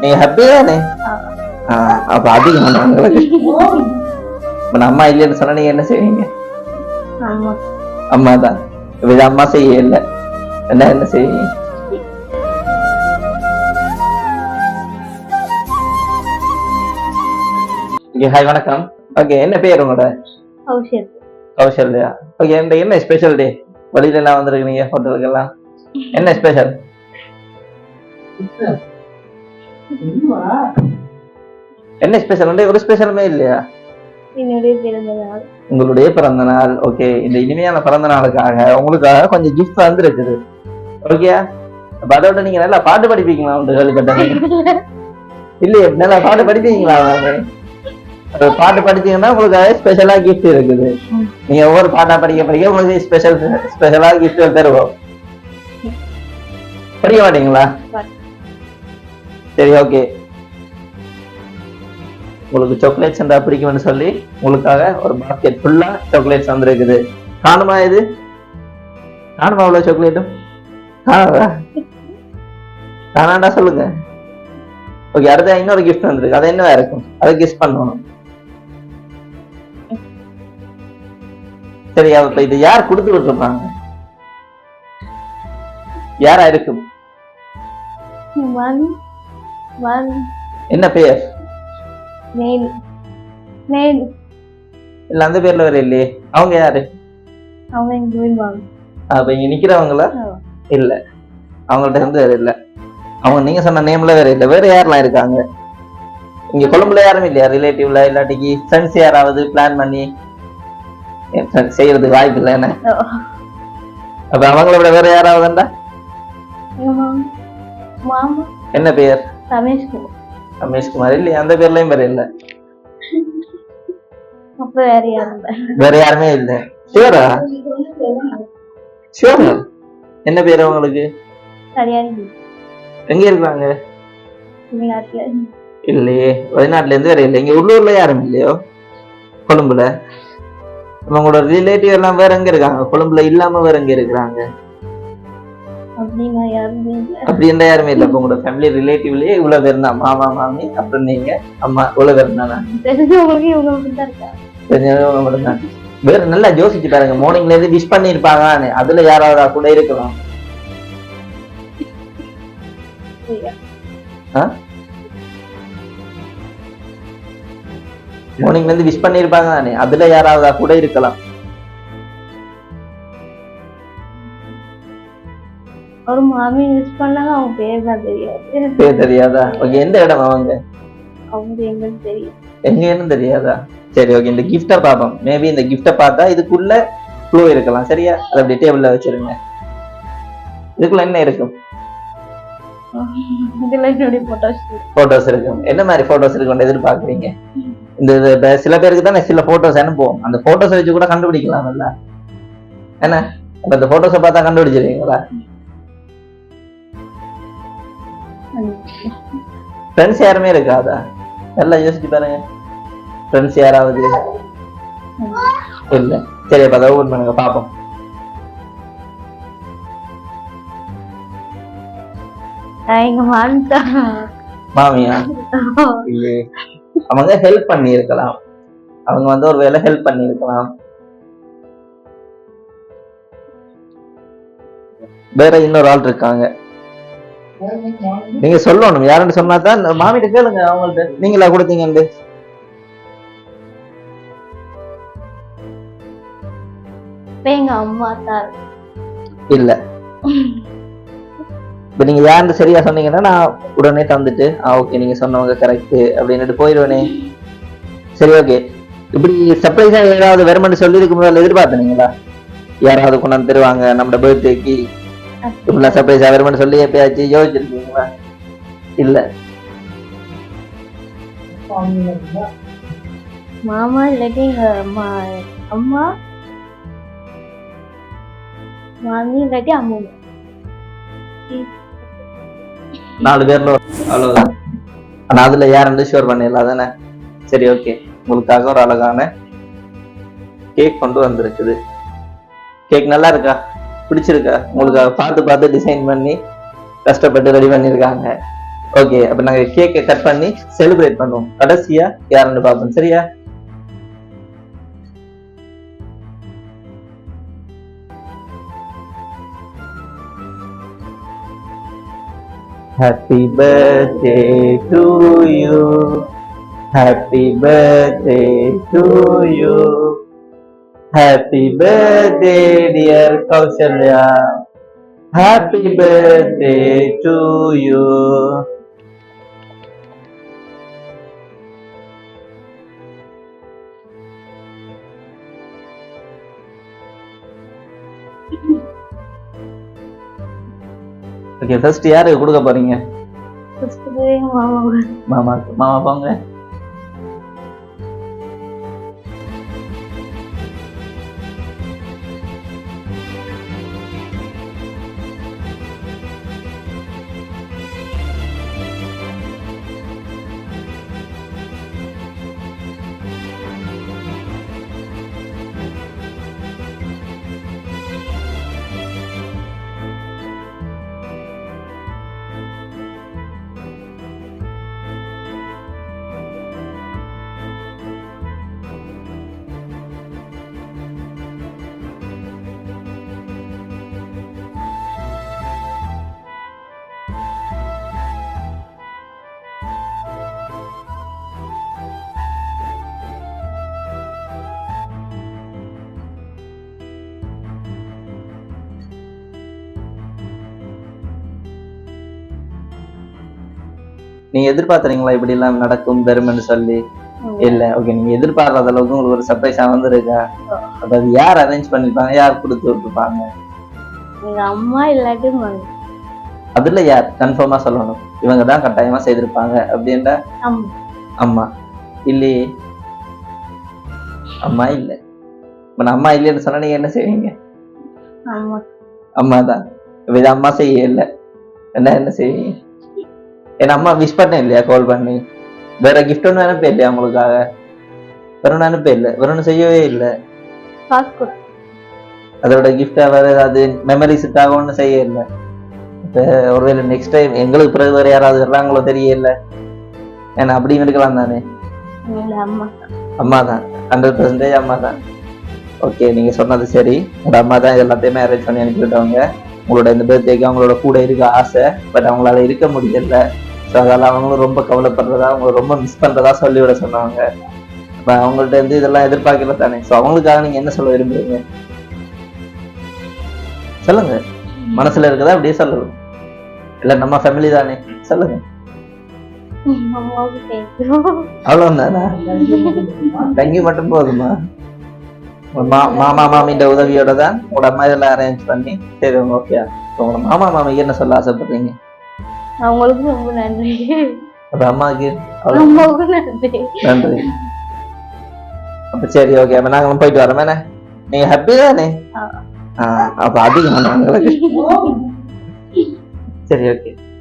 நீங்க ஹாப்பி தானே? அப்ப அதிகம் உங்களுக்கு இப்ப அம்மா இல்லைன்னு சொன்னா நீங்க என்ன செய்வீங்க? அம்மா. தான் இப்ப இது அம்மா செய்ய இல்ல என்ன என்ன செய்வீங்க? ஹாய் வணக்கம். ஓகே என்ன பேர் உங்களோட? கௌசல்யா ஓகே என்ன ஸ்பெஷல் டே வெளியில எல்லாம் வந்திருக்கீங்க ஹோட்டலுக்கெல்லாம் என்ன ஸ்பெஷல் என்ன ஸ்பெஷல் ஒரு ஸ்பெஷலுமே இல்லையா? என்னுடைய பிறந்த நாள். உங்களுடைய பிறந்த நாள். ஓகே இந்த இனிமையான பிறந்த நாளுக்காக உங்களுக்காக கொஞ்சம் கிஃப்ட் வந்திருக்குது. ஓகே அப்ப அதோட நீங்க நல்லா பாட்டு படிப்பீங்களா உண்டு கேள்விப்பட்டேன் இல்லையே நல்லா பாட்டு படிப்பீங்களா? பாட்டு படிச்சீங்கன்னா உங்களுக்காக ஸ்பெஷலா கிஃப்ட் இருக்குது. நீங்க ஒவ்வொரு பாட்டா படிக்க படிக்க உங்களுக்கு ஸ்பெஷல் ஸ்பெஷலா கிஃப்ட் தருவோம். படிக்க மாட்டீங்களா. சரி ஓகே உங்களுக்கு சாக்லேட் என்றா பிடிக்கும்னு சொல்லி உங்களுக்காக ஒரு பாஸ்கெட் ஃபுல்லா சாக்லேட்ஸ் வந்துருக்குது. காணுமா இது? காணுமா அவ்வளவு சாக்லேட்டும் காணாதா காணாண்டா சொல்லுங்க. ஓகே அடுத்த இன்னொரு கிஃப்ட் வந்திருக்கு. அது என்னவா இருக்கும்? அதை கிஃப்ட் பண்ணணும். சரி அப்ப இது யார் கொடுத்து விட்டுருப்பாங்க? யாரா இருக்கும்? என்ன பெயர்? நெயில் நெயில் இல்ல அந்த பேர்ல வேற இல்லையே. அவங்க யாரு? அவங்க எங்க விரும்புவாங்க அப்ப இங்க நிக்கிறவங்களா. இல்ல. அவங்கள்ட்ட இருந்து வேற இல்ல. அவங்க நீங்க சொன்ன நேம்ல வேற இல்ல. வேற யாரெல்லாம் இருக்காங்க? இங்க கொழும்புல யாரும் இல்லையா? ரிலேட்டிவ்ல இல்லாட்டிக்கு ஃப்ரெண்ட்ஸ் யாராவது பிளான் பண்ணி செய்யறதுக்கு வாய்ப்பு இல்லை என்ன. அப்ப அவங்கள விட வேற யாராவதுண்டா? என்ன பெயர்? ரமேஷ் குமார் ரமேஷ்குமார் இல்லையா? அந்த பேர்லயும் வேற இல்ல. அப்ப வேற யாரும் வேற யாருமே இல்ல. ஷிவரா ஷிவரா என்ன பேரு உங்களுக்கு? எங்க இருக்காங்க? இல்லையே. வெளிநாட்டுல இருந்து வேற இல்லை இங்க உள்ளூர்ல யாரும் இல்லையோ? கொழும்புல? உங்களோட ரிலேட்டிவ் எல்லாம் வேற எங்க இருக்காங்க? கொழும்புல இல்லாம வேற எங்க இருக்கிறாங்க? அப்படின்னா யாருமே இல்ல. உங்களோட ஃபேமிலி ரிலேட்டிவ்லயே இவ்வளவு பேர் தான் மாமா மாமி அப்புறம் நீங்க அம்மா இவ்வளவு பேர் தானே? தெரிஞ்சவங்களுக்கு இவங்க மட்டும் தான் வேற நல்லா யோசிச்சு பாருங்க. மார்னிங்ல இருந்து விஷ் பண்ணிருப்பாங்க அதுல யாராவது கூட இருக்கலாம் மார்னிங்ல இருந்து விஷ் பண்ணிருப்பாங்க தானே அதுல யாராவது கூட இருக்கலாம். ஒரு மாமி யூஸ் பண்ணாங்க அவங்க பேர் தான் தெரியாது. பேர் தெரியாதா? ஓகே எந்த இடம் அவங்க? அவங்க எங்களுக்கு தெரியும். எங்கன்னு தெரியாதா? சரி ஓகே இந்த கிஃப்டை பார்ப்போம் மேபி இந்த கிஃப்டை பார்த்தா இதுக்குள்ள க்ளூ இருக்கலாம். சரியா? அதை அப்படி டேபிள்ல வச்சிருங்க. இதுக்குள்ள என்ன இருக்கும்? போட்டோஸ் போட்டோஸ் இருக்கும். என்ன மாதிரி போட்டோஸ் இருக்குன்னு எதிர்பார்க்குறீங்க? இந்த சில பேருக்கு தானே சில போட்டோஸ் அனுப்புவோம். அந்த போட்டோஸ் வச்சு கூட கண்டுபிடிக்கலாம்ல. என்ன? அப்ப இந்த போட்டோஸை பார்த்தா கண்டுபிடிச்சிருவீங்களா? ஃப்ரெண்ட்ஸ் யாருமே இருக்காதா? நல்லா யோசிச்சு பாருங்க. ஃப்ரெண்ட்ஸ் யாராவது? இல்ல. சரி அப்ப அதை ஓபன் பண்ணுங்க பாப்போம். எங்க மாமியா. அவங்க ஹெல்ப் பண்ணி இருக்கலாம் அவங்க வந்து ஒரு வேலை ஹெல்ப் பண்ணி இருக்கலாம் வேற இன்னொரு ஆள் இருக்காங்க. நீங்க சொல்லணும். யாருன்னு சொன்னா தான் மாமிட்ட கேளுங்க அவங்கள்ட்ட. நீங்களா கொடுத்தீங்கன்னு எங்க அம்மா தான் இல்ல. இப்ப நீங்க யாருன்னு சரியா சொன்னீங்கன்னா நான் உடனே தந்துட்டு ஆ ஓகே நீங்க சொன்னவங்க கரெக்ட் அப்படின்னுட்டு போயிடுவேனே. சரி ஓகே இப்படி சர்ப்ரைஸா ஏதாவது வருமென்னு சொல்லி இதுக்கு முதல்ல எதிர்பார்த்தனீங்களா? யாராவது கொண்டாந்து தருவாங்க நம்ம பர்த்டேக்கு இப்படிலாம் சர்ப்ரைஸா வருமென்னு சொல்லி எப்பயாச்சும் யோசிச்சிருக்கீங்களா? இல்ல. மாமா இல்லாட்டி எங்க அம்மா அம்மா? மாமி இல்லாட்டி அம்மா. நாலு பேர்ல அவ்வளவுதான். ஆனா அதுல யாருன்னு ஷுவர் பண்ணிடலாம் தானே சரி ஓகே உங்களுக்காக ஒரு அழகான கேக் கொண்டு வந்திருக்குது. கேக் நல்லா இருக்கா? பிடிச்சிருக்கா? உங்களுக்கு பார்த்து பார்த்து டிசைன் பண்ணி கஷ்டப்பட்டு ரெடி பண்ணியிருக்காங்க. ஓகே அப்ப நாங்க கேக்கை கட் பண்ணி செலிப்ரேட் பண்ணுவோம். கடைசியா யாருன்னு பார்ப்போம். சரியா? Happy birthday to you. Happy birthday to you. Happy birthday, dear Kaushalya. Happy birthday to you. Okay first யாருக்கு கொடுக்க போறீங்க மாமா மாமா போங்க நீங்க எதிர்பார்த்தீங்களா இப்படி எல்லாம் நடக்கும் பெருமைன்னு சொல்லி? இல்ல ஓகே நீங்க எதிர்பார்க்காத அளவுக்கு உங்களுக்கு ஒரு சர்ப்ரைஸா வந்திருக்கா? அப்ப அது யார் அரேஞ்ச் பண்ணிருப்பாங்க? யார் கொடுத்து விட்டுருப்பாங்க? எங்க அம்மா இல்லாட்டி அதுல யார்? கன்ஃபார்மா சொல்லணும். இவங்க தான் கட்டாயமா செய்திருப்பாங்க அப்படின்ற அம்மா. இல்லையே. அம்மா இல்ல. இப்ப நான் அம்மா இல்லைன்னு சொன்னா நீங்க என்ன செய்வீங்க? அம்மா தான். இப்ப இது அம்மா செய்ய இல்ல. என்ன என்ன செய்வீங்க? என் அம்மா விஷ் பண்ண இல்லையா கால் பண்ணி? வேற gift ஒன்றும் அனுப்ப இல்லையா உங்களுக்காக? வேற ஒன்றும் அனுப்ப இல்லை. வேற ஒன்றும் செய்யவே இல்லை. அதோட கிஃப்டா வேற ஏதாவது மெமரிஸுக்காக ஒன்றும் செய்ய இல்லை. இப்போ ஒருவேளை நெக்ஸ்ட் டைம் எங்களுக்கு பிறகு வேற யாராவது வர்றாங்களோ தெரியல. ஏன்னா அப்படியும் இருக்கலாம் தானே? அம்மா. தான் ஹண்ட்ரட் பர்சன்டேஜ் அம்மா தான் ஓகே நீங்க சொன்னது சரி. உங்க அம்மா தான் இது எல்லாத்தையுமே அரேஞ்ச் பண்ணி அனுப்பிவிட்டவங்க. உங்களோட இந்த பர்த்டேக்கு அவங்களோட கூட இருக்க ஆசை பட் அவங்களால இருக்க முடியல. ஸோ அதால அவங்களும் ரொம்ப கவலைப்படுறதா அவங்க ரொம்ப மிஸ் பண்றதா சொல்லிவிட சொன்னாங்க. இப்போ அவங்கள்ட்ட இருந்து இதெல்லாம் எதிர்பார்க்கல தானே. ஸோ அவங்களுக்காக நீங்க என்ன சொல்ல விரும்புறீங்க? சொல்லுங்க. மனசுல இருக்கதா? அப்படியே சொல்லுங்க. இல்ல நம்ம ஃபேமிலி தானே. சொல்லுங்க. அவ்வளவுதானா? தங்கி மட்டும் போதுமா? மா- மாமா மாமின்ற உதவியோட தான் உங்களோட அம்மா இதெல்லாம் அரேஞ்ச் பண்ணி சரி ஓகே உங்களோட மாமா மாமிக்கு என்ன சொல்ல ஆசைப்படுறீங்க? அவங்களுக்கு ரொம்ப நன்றி. அப்ப அம்மாவுக்கு நன்றி. நன்றி. அப்ப சரி ஓகே அப்ப நாங்களும் போயிட்டு வரோம். என்ன? நீங்க ஹாப்பி தானே? அப்ப அதிகம் சரி ஓகே